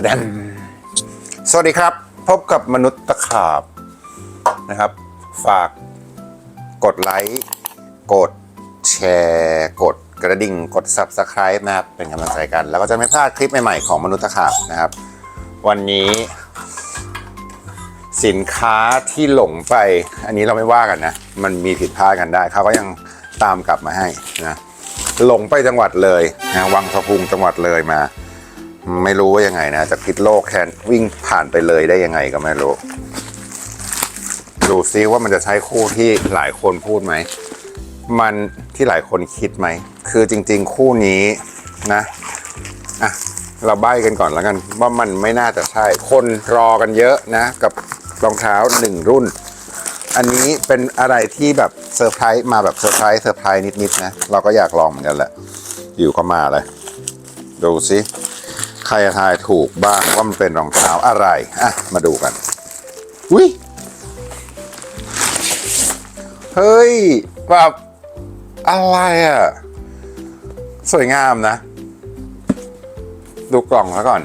กระเด็นสวัสดีครับ พบกับมนุษย์ตะขาบนะครับ ฝากกดไลค์ กดแชร์ กดกระดิ่ง กด Subscribe นะครับ เป็นกำลังใจกัน แล้วก็จะไม่พลาดคลิปใหม่ ๆ ของมนุษย์ตะขาบนะครับ วันนี้ สินค้าที่หลงไป อันนี้เราไม่ว่ากันนะ มันมีผิดพลาดกันได้เขาก็ยังตามกลับมาให้นะหลงไปจังหวัดเลยนะวังสะพุงจังหวัดเลยมา ไม่รู้ว่ายังไงนะจากพิษโลกแคนวิ่งผ่านไปเลยได้ยังไงก็ไม่รู้ ดูซิว่ามันจะใช้คู่ที่หลายคนพูดไหม มันที่หลายคนคิดไหม คือจริง ๆ คู่นี้นะอะเราใบ้กันก่อนแล้วกัน ว่ามันไม่น่าจะใช่ คนรอกันเยอะนะ กับรองเท้าหนึ่งรุ่น อันนี้เป็นอะไรที่แบบเซอร์ไพรส์มาแบบเซอร์ไพรส์เซอร์ไพรส์นิดๆนะ เราก็อยากลองเหมือนกันแหละ อยู่ก็มาเลย ดูสิ ใครทายถูกบ้างว่ามันเป็นรองเท้าอะไรอะมาดูกันอุ้ยเฮ้ยแบบอะไรอะ สวยงามนะ ดูกล่องแล้วก่อน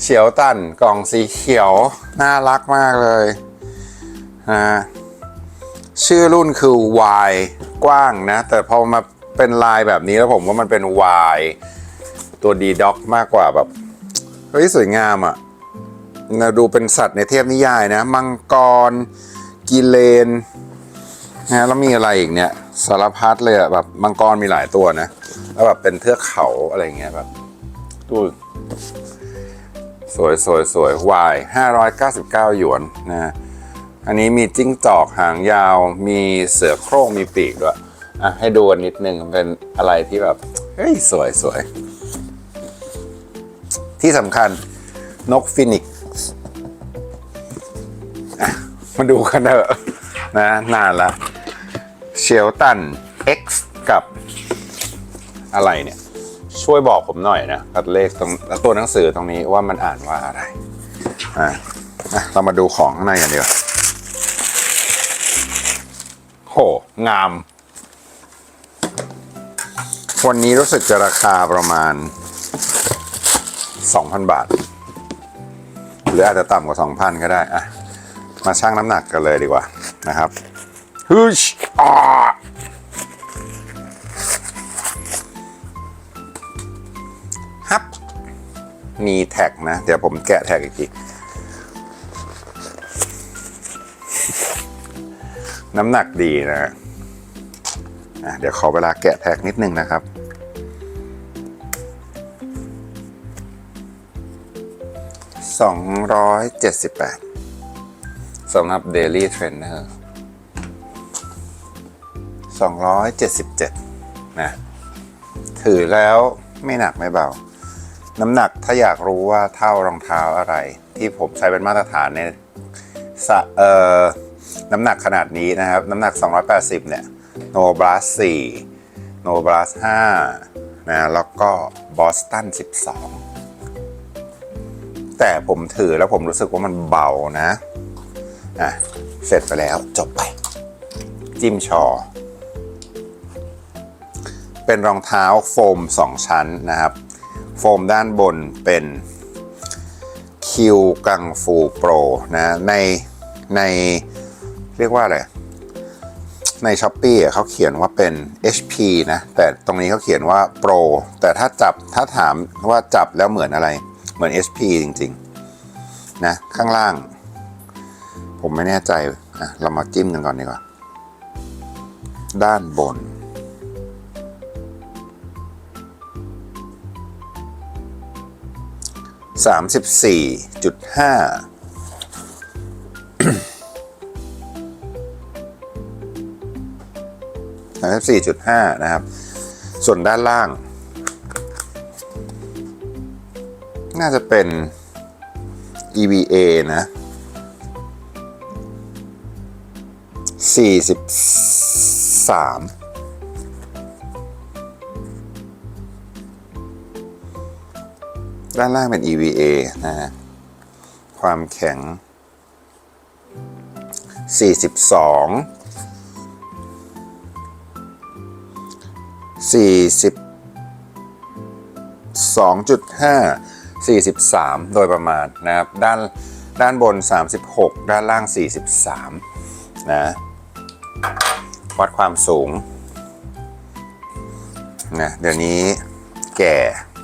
เฉียวตันกล่องสีเขียว น่ารักมากเลยนะชื่อรุ่นคือ Y กว้างนะ แต่พอมาเป็นลายแบบนี้แล้วผมว่ามันเป็น Y ตัวดีด็อกมากกว่าแบบ เฮ้ยสวยงามอะ่ะนะดูเป็นสัตว์ในเทพนิยายนะ มังกร กิเลนนะแล้วมีอะไรอีกเนี่ย สารพัดเลยอะแบบมังกรมีหลายตัวนะ แล้วแบบเป็นเทือกเขาอะไรเงี้ยแบบดูสวยสวยสวยวาย599หยวนนะอันนี้มีจิ้งจอกหางยาว มีเสือโคร่งมีปีกด้วยอะให้ดูนนิดนึงเป็นอะไรที่แบบ เฮ้ย สวยสวย ที่สำคัญนกฟินิกซ์มาดูกันเถอะนะนานละเชลตัน X กับอะไรเนี่ย ช่วยบอกผมหน่อยนะกับเลขตรงตัวหนังสือตรงนี้ว่ามันอ่านว่าอะไรอะอะเรามาดูของข้างในกันดีกว่าโห งาม วันนี้รู้สึกจะราคาประมาณ 2,000 บาท หรืออาจจะต่ำกว่า 2,000 ก็ได้อะมาชั่งน้ำหนักกันเลยดีกว่านะครับฮึชอ่าฮับ มีแท็กนะ เดี๋ยวผมแกะแท็กอีกทีน้ำหนักดีนะอะเดี๋ยวขอเวลาแกะแท็กนิดนึงนะครับ 278สำหรับ Daily Trainer 277นะถือแล้วไม่หนักไม่เบา น้ำหนักถ้าอยากรู้ว่าเท่ารองเท้าอะไร ที่ผมใช้เป็นมาตรฐานในสะเอ่อน้ำหนักขนาดนี้นะครับ น้ำหนัก 280 เนี่ย No Blast 4 No Blast 5นะแล้วก็ Boston 12 แต่ผมถือแล้วผมรู้สึกว่ามันเบานะอะเสร็จไปแล้วจบไป จิ้มชอ เป็นรองเท้าโฟม 2 ชั้นนะครับ โฟมด้านบนเป็นคิวกังฟูโปรนะในในเรียกว่าอะไรในช้อปปี้เขาเขียนว่าเป็น HP นะ แต่ตรงนี้เขาเขียนว่า Pro แต่ถ้าจับถ้าถามว่าจับแล้วเหมือนอะไร เหมือน HP จริงๆ นะ ข้างล่าง ผมไม่แน่ใจอะเรามาจิ้มกันก่อนดีกว่า ด้านบน สามสิบสี่จุดห้าสามสิบสี่จุดห้านะครับ ส่วนด้านล่าง น่าจะเป็น EVA นะสี่สิบสามด้านล่างเป็น EVA นะฮะ ความแข็ง 42 42.5 43 โดยประมาณนะครับด้านด้านบน 36 ด้านล่าง 43 นะวัดความสูงนะเดี๋ยวนี้แก่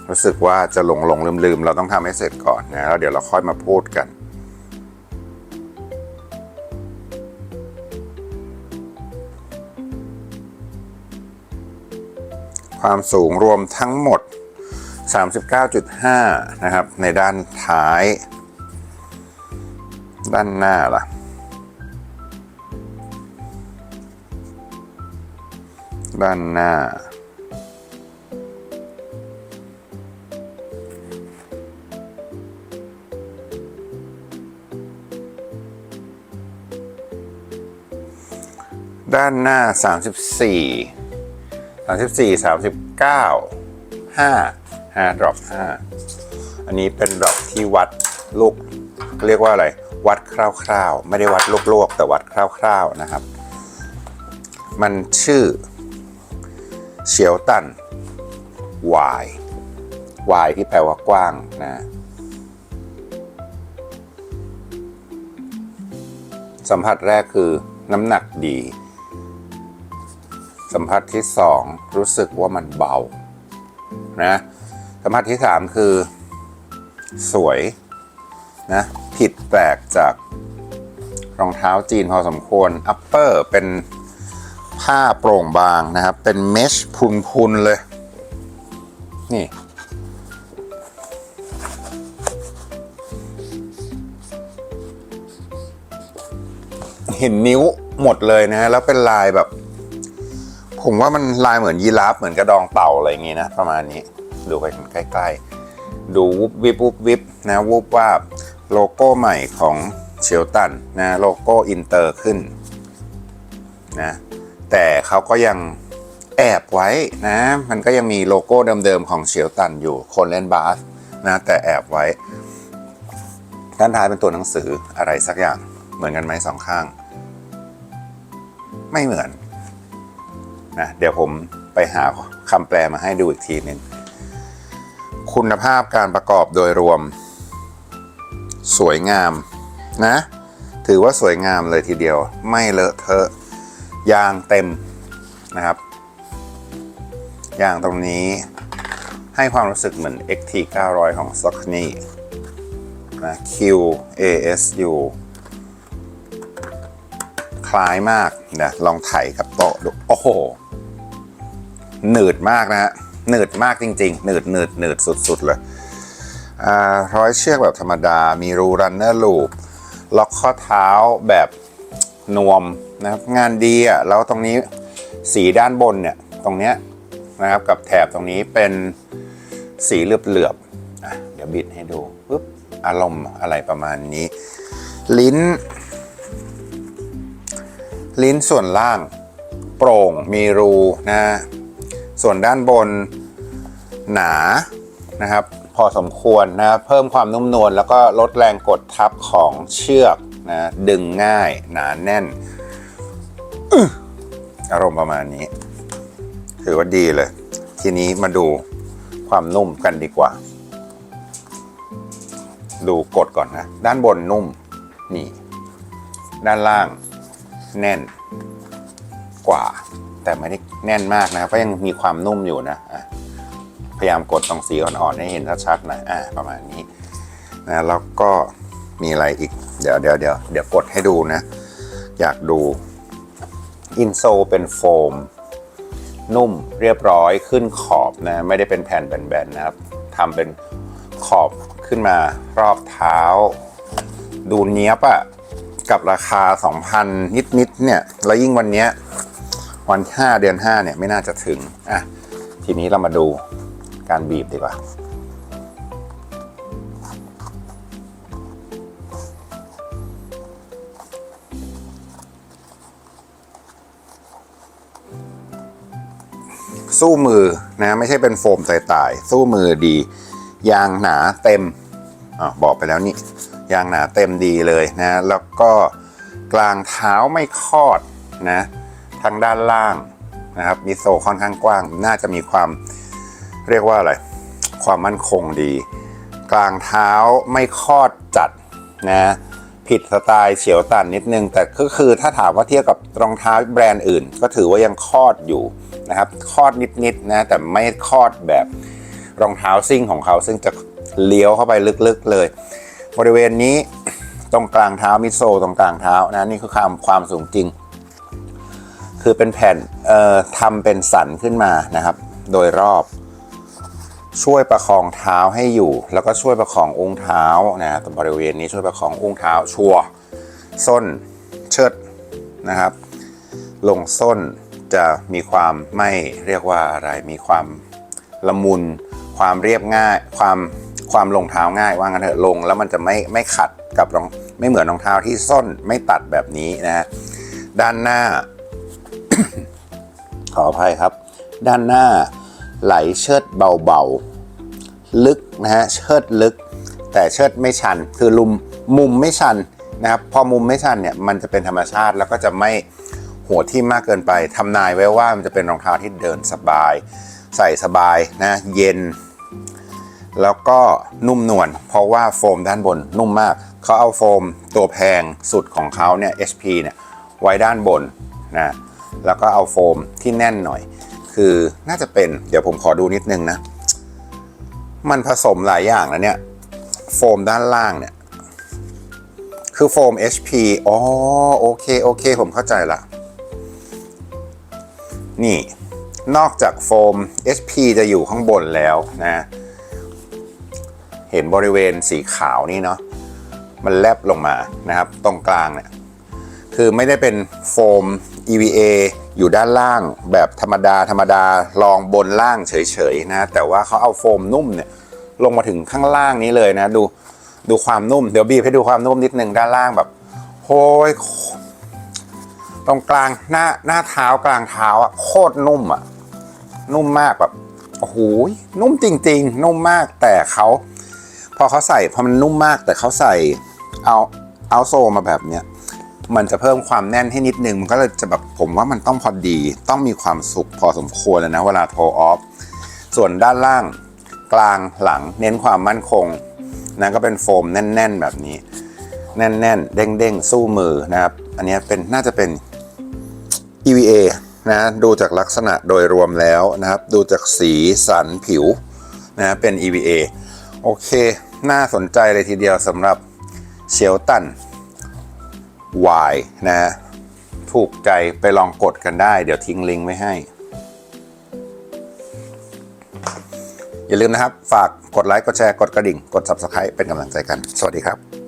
รู้สึกว่าจะหลงหลงลืมลืมเราต้องทำให้เสร็จก่อนนะแล้วเดี๋ยวเราค่อยมาพูดกันความสูงรวมทั้งหมด 39.5 นะครับ ในด้านท้าย ด้านหน้าล่ะ ด้านหน้า ด้านหน้า 34 34 39 5 5 drop 5 อันนี้เป็นดรอปที่วัดลูกเรียกว่าอะไร วัดคร่าวๆ ไม่ได้วัดโลกๆแต่วัดคร่าวๆนะครับ มันชื่อเฉียวตัน Y Y ที่แปลว่ากว้างนะสัมผัสแรกคือน้ำหนักดี สัมผัสที่สองรู้สึกว่ามันเบานะ สัมผัสที่สามคือ สวยนะผิดแปลกจากรองเท้าจีนพอสมควร อัปเปอร์เป็นผ้าโปร่งบางนะครับ เป็นเมชพุนๆเลย นี่ เห็นนิ้วหมดเลยนะฮะแล้วเป็นลายแบบ ผมว่ามันลายเหมือนยีราฟเหมือนกระดองเต่าอะไรอย่างงี้นะ ประมาณนี้ ดูไปใกล้ๆ ดูวุบวิบวุบวิบนะวุบว่าบโลโก้ใหม่ของเชลตันนะโลโก้อินเตอร์ขึ้นนะแต่เขาก็ยังแอบไว้นะ มันก็ยังมีโลโก้เดิมๆของเชลตันอยู่คนเล่นบาสนะแต่แอบไว้ ด้านท้ายเป็นตัวหนังสืออะไรสักอย่างเหมือนกันไหมสองข้าง ไม่เหมือนนะเดี๋ยวผมไปหาคำแปลมาให้ดูอีกทีหนึ่ง คุณภาพการประกอบโดยรวม สวยงามนะ ถือว่าสวยงามเลยทีเดียว ไม่เลอะเทอะ ยางเต็มนะครับ ยางตรงนี้ให้ความรู้สึกเหมือน XT 900 ของ s o c n y นะ Q ASU คล้ายมากนะลองไถกับโต๊ะดู โอ้โห หนืดมากนะฮะ หนืดมากจริงๆ หนืดหนืดหนืดสุดๆเลยร้อยเชือกแบบธรรมดา มีรูรันเนอร์ลูปล็อกข้อเท้าแบบนวมนะครับงานดีอะแล้วตรงนี้สีด้านบนเนี่ยตรงเนี้ยนะครับกับแถบตรงนี้เป็นสีเหลือบๆอะเดี๋ยวบิดให้ดูปุ๊บอารมณ์อะไรประมาณนี้ ลิ้น ลิ้นส่วนล่างโปร่งมีรูนะ ส่วนด้านบนหนานะครับ พอสมควรนะเพิ่มความนุ่มนวลแล้วก็ลดแรงกดทับของเชือกนะดึงง่ายหนาแน่นอึ๊ะอารมณ์ประมาณนี้ ถือว่าดีเลย ทีนี้มาดูความนุ่มกันดีกว่า ดูกดก่อนนะ ด้านบนนุ่มนี่ ด้านล่างแน่นกว่า แต่ไม่ได้แน่นมากนะก็ยังมีความนุ่มอยู่นะะพยายามกดตรงสีอ่อนๆให้เห็นชัดๆหน่อยอะประมาณนี้นะแล้วก็มีอะไรอีก เดี๋ยวเดี๋ยวเดี๋ยวเดี๋ยวกดให้ดูนะ อยากดูอินโซเป็นโฟม นุ่มเรียบร้อยขึ้นขอบนะ ไม่ได้เป็นแผ่นแบนๆนะครับทำเป็นขอบขึ้นมารอบเท้า ดูเนี้ยบอะกับราคา 2,000 นิดๆเนี่ย แล้วยิ่งวันเนี้ย วัน5เดือน5เนี่ยไม่น่าจะถึงอะทีนี้เรามาดูการบีบดีกว่า สู้มือนะไม่ใช่เป็นโฟมตายๆสู้มือดี ยางหนาเต็มอบอกไปแล้วนี่ยางหนาเต็มดีเลยนะ แล้วก็กลางเท้าไม่คอดนะ ทางด้านล่างนะครับ มีโซค่อนข้างกว้าง น่าจะมีความเรียกว่าอะไร ความมั่นคงดี กลางเท้าไม่คอดจัดนะผิดสไตล์เฉียวตันนิดนึง แต่ก็คือถ้าถามว่าเทียบกับรองเท้าแบรนด์อื่น ก็ถือว่ายังคอดอยู่นะครับ คอดนิดๆนะ แต่ไม่คอดแบบรองเท้าซิ่งของเขาซึ่งจะเลี้ยวเข้าไปลึกๆเลย บริเวณนี้ตรงกลางเท้ามิโซตรงกลางเท้านะนี่คือความความสูงจริง คือเป็นแผ่นเอ่อทำเป็นสันขึ้นมานะครับ โดยรอบช่วยประคองเท้าให้อยู่ แล้วก็ช่วยประคองอุ้งเท้านะตรงบริเวณนี้ช่วยประคองอุ้งเท้าชัวส้นเชิดนะครับ ลงส้นจะมีความไม่เรียกว่าอะไรมีความละมุน ความเรียบง่าย ความความลงเท้าง่ายว่างั้นเถอะลง แล้วมันจะไม่ไม่ขัดกับรองไม่เหมือนรองเท้าที่ส้นไม่ตัดแบบนี้นะฮะด้านหน้า ขออภัยครับ ด้านหน้าไหลเชิดเบาๆ ลึกนะฮะเชิดลึก แต่เชิดไม่ชัน คือลุมมุมไม่ชันนะครับพอมุมไม่ชันเนี่ยมันจะเป็นธรรมชาติแล้วก็จะไม่หัวทิ่มมากเกินไปทำนายไว้ว่ามันจะเป็นรองเท้าที่เดินสบาย ใส่สบายนะเย็น แล้วก็นุ่มนวลเพราะว่าโฟมด้านบนนุ่มมากเขาเอาโฟมตัวแพงสุดของเขาเนี่ย HP เนี่ยไว้ด้านบนนะ แล้วก็เอาโฟมที่แน่นหน่อย คือน่าจะเป็นเดี๋ยวผมขอดูนิดนึงนะ มันผสมหลายอย่างนะเนี่ย โฟมด้านล่างเนี่ย คือโฟม HP อ๋อโอเคโอเค ผมเข้าใจละ นี่นอกจากโฟม HP จะอยู่ข้างบนแล้วนะ เห็นบริเวณสีขาวนี่เนาะ มันแลบลงมานะครับ ตรงกลางเนี่ย คือไม่ได้เป็นโฟม EVA อยู่ด้านล่างแบบธรรมดาธรรมดารองบนล่างเฉยๆนะ แต่ว่าเขาเอาโฟมนุ่มเนี่ยลงมาถึงข้างล่างนี้เลยนะ ดูดูความนุ่ม เดี๋ยวบีบให้ดูความนุ่มนิดนึงด้านล่างแบบโอ้ยตรงกลางหน้าหน้าเท้ากลางเท้าอะโคตรนุ่มอะนุ่มมากแบบโอ้โหนุ่มจริง ๆ นุ่มมากแต่เขาพอเขาใส่พอมันนุ่มมากแต่เขาใส่เอาเอาโซมาแบบเนี้ย มันจะเพิ่มความแน่นให้นิดนึงมันก็เลยจะแบบผมว่ามันต้องพอดีต้องมีความสุขพอสมควรเลยนะเวลาโทรออฟส่วนด้านล่างกลางหลังเน้นความมั่นคงนะก็เป็นโฟมแน่น ๆ แบบนี้ แน่นๆ เด้งๆ สู้มือนะครับ อันนี้เป็นน่าจะเป็น EVA นะดูจากลักษณะโดยรวมแล้วนะครับ ดูจากสีสันผิวนะเป็น EVA โอเค น่าสนใจเลยทีเดียวสำหรับเชลตัน Y นะฮะถูกใจไปลองกดกันได้ เดี๋ยวทิ้งลิงก์ไว้ให้ อย่าลืมนะครับ ฝากกดไลค์ กดแชร์ กดกระดิ่ง กด Subscribe เป็นกำลังใจกัน สวัสดีครับ